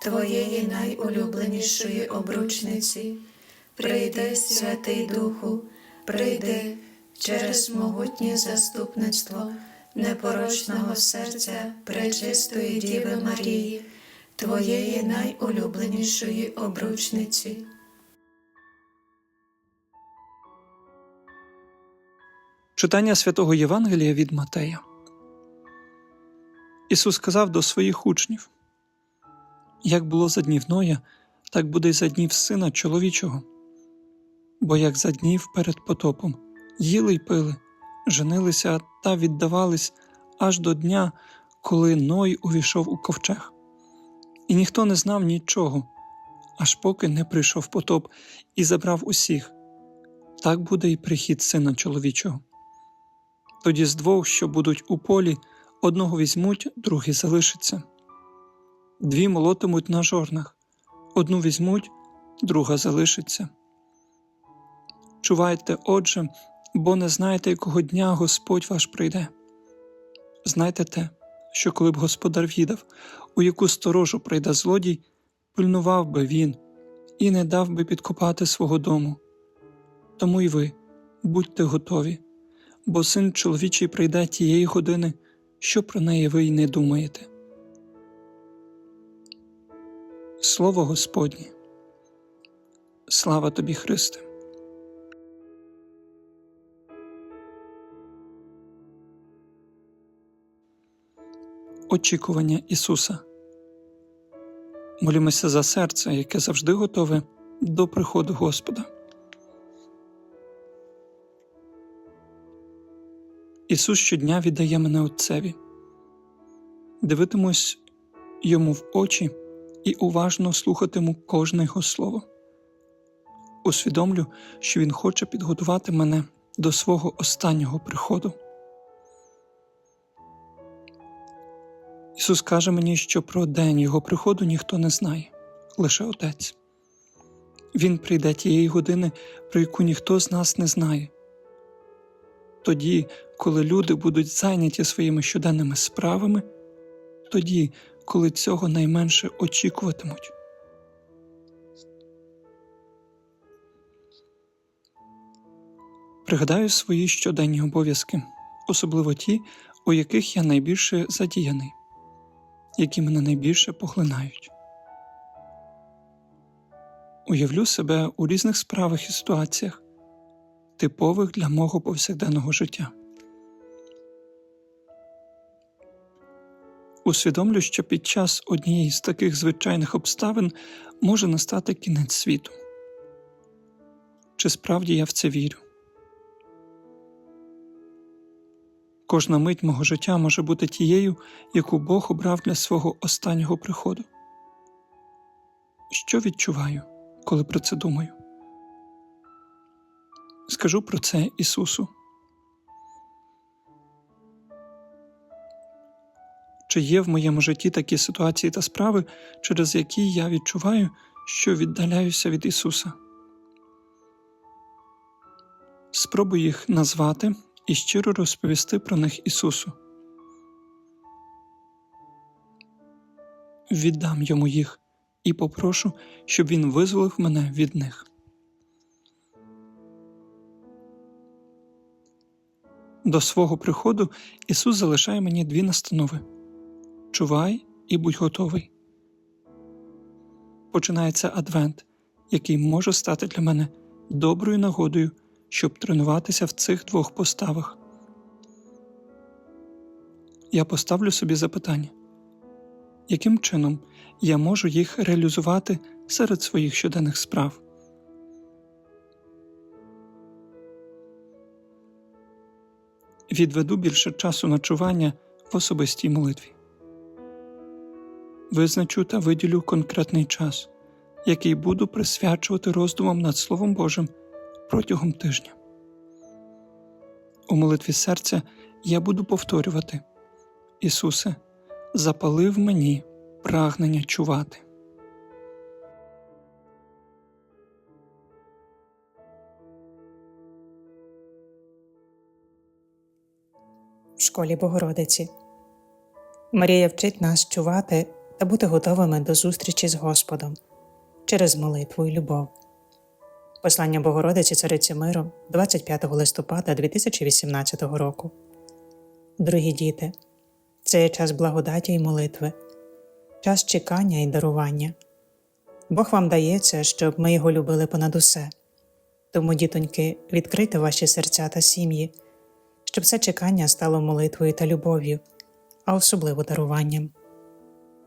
Твоєї найулюбленішої обручниці. Прийди, Святий Духу, прийди через могутнє заступництво непорочного серця Пречистої Діви Марії, Твоєї найулюбленішої обручниці. Читання святого Євангелія від Матея. Ісус сказав до своїх учнів: Як було за днів Ноя, так буде й за днів сина чоловічого. Бо як за днів перед потопом їли й пили, женилися та віддавались аж до дня, коли Ной увійшов у ковчег. І ніхто не знав нічого, аж поки не прийшов потоп і забрав усіх. Так буде й прихід сина чоловічого. Тоді з двох, що будуть у полі, одного візьмуть, другий залишиться. Дві молотимуть на жорнах, одну візьмуть, друга залишиться. Чувайте, отже, бо не знаєте, якого дня Господь ваш прийде. Знайте те, що коли б господар відав, у яку сторожу прийде злодій, пильнував би він і не дав би підкопати свого дому. Тому й ви будьте готові, бо син чоловічий прийде тієї години, що про неї ви й не думаєте. Слово Господнє. Слава тобі, Христе. Очікування Ісуса. Молімося за серце, яке завжди готове до приходу Господа. Ісус щодня віддає мене Отцеві. Дивитимусь йому в очі і уважно слухатиму кожне його слово. Усвідомлю, що Він хоче підготувати мене до свого останнього приходу. Ісус каже мені, що про день Його приходу ніхто не знає, лише Отець. Він прийде тієї години, про яку ніхто з нас не знає. Тоді, коли люди будуть зайняті своїми щоденними справами, тоді, коли цього найменше очікуватимуть. Пригадаю свої щоденні обов'язки, особливо ті, у яких я найбільше задіяний, які мене найбільше поглинають. Уявлю себе у різних справах і ситуаціях, типових для мого повсякденного життя. Усвідомлю, що під час однієї з таких звичайних обставин може настати кінець світу. Чи справді я в це вірю? Кожна мить мого життя може бути тією, яку Бог обрав для свого останнього приходу. Що відчуваю, коли про це думаю? Скажу про це Ісусу. Чи є в моєму житті такі ситуації та справи, через які я відчуваю, що віддаляюся від Ісуса? Спробуй їх назвати і щиро розповісти про них Ісусу. Віддам йому їх і попрошу, щоб Він визволив мене від них. До свого приходу Ісус залишає мені дві настанови чувай і будь готовий. Починається Адвент, який може стати для мене доброю нагодою, щоб тренуватися в цих двох поставах. Я поставлю собі запитання, яким чином я можу їх реалізувати серед своїх щоденних справ. Відведу більше часу ночування в особистій молитві. Визначу та виділю конкретний час, який буду присвячувати роздумам над Словом Божим протягом тижня. У молитві серця я буду повторювати Ісусе, запали в мені прагнення чувати. в школі Богородиці. Марія вчить нас чувати та бути готовими до зустрічі з Господом через молитву і любов. Послання Богородиці Цариці Миру 25 листопада 2018 року. Дорогі діти, це є час благодаті і молитви, час чекання і дарування. Бог вам дається, щоб ми його любили понад усе. Тому, дітоньки, відкрийте ваші серця та сім'ї щоб це чекання стало молитвою та любов'ю, а особливо даруванням.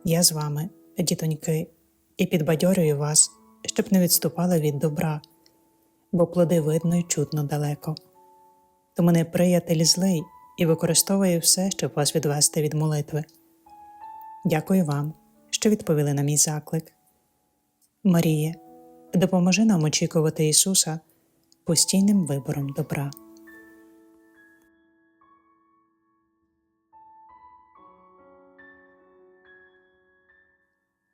Я з вами, дітоньки, і підбадьорюю вас, щоб не відступали від добра, бо плоди видно й чутно далеко. Тому не приятель злий і використовує все, щоб вас відвести від молитви. Дякую вам, що відповіли на мій заклик. Маріє, допоможи нам очікувати Ісуса постійним вибором добра.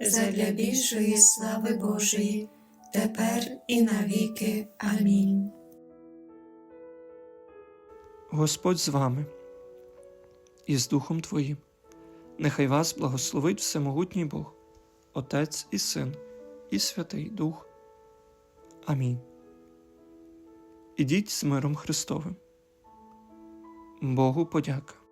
задля більшої слави Божої, тепер і навіки. Амінь. Господь з вами і з Духом Твоїм. Нехай вас благословить Всемогутній Бог, Отець і Син, і Святий Дух. Амінь. Ідіть з миром Христовим. Богу подяка.